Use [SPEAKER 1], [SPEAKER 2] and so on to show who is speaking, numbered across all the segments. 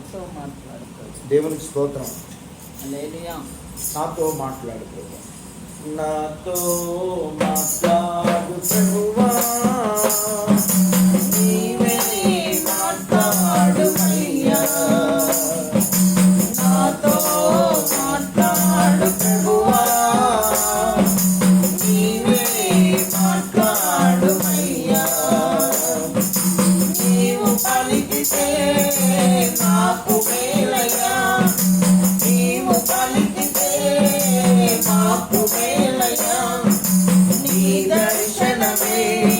[SPEAKER 1] నాతో మాట్లాడుకోవచ్చు.
[SPEAKER 2] దేవునికి స్తోత్రం. నాతో మాట్లాడుకో నాతో మాట్లాడు
[SPEAKER 1] చేసే మాకు మేలయ్యా నీవు నీ దర్శనమే.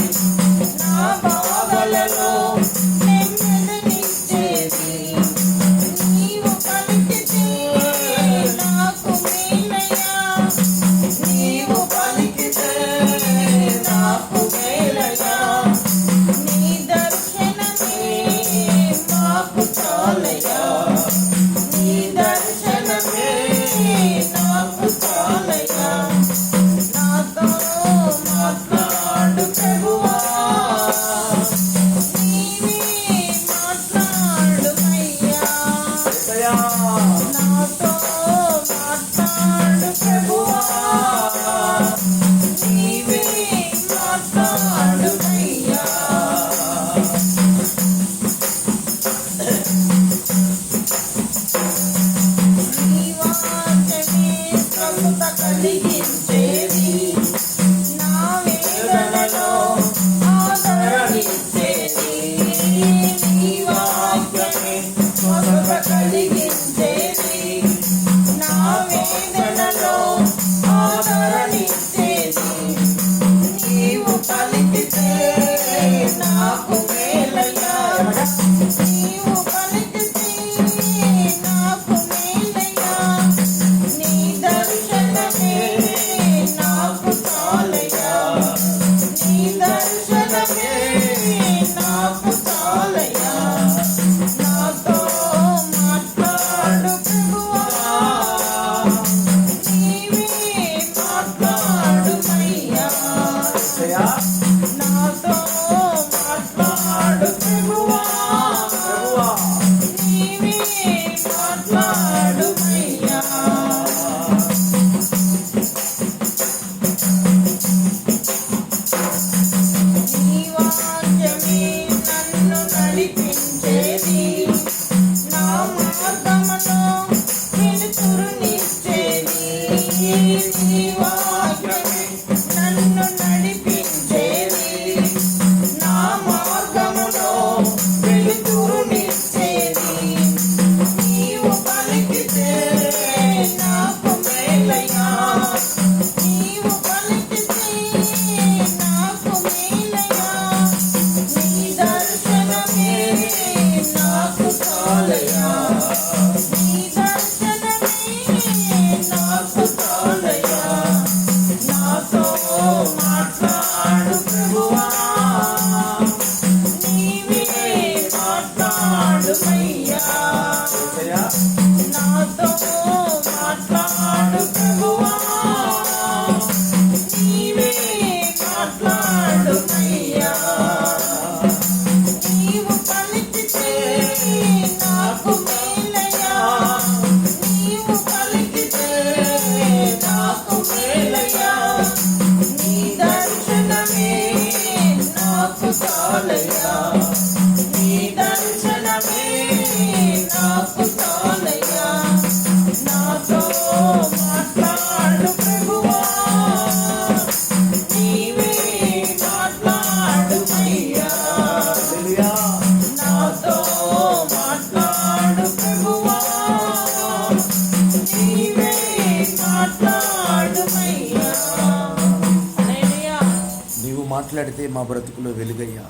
[SPEAKER 2] మాట్లాడితే మా బ్రతుకులో వెలుగయ్యా.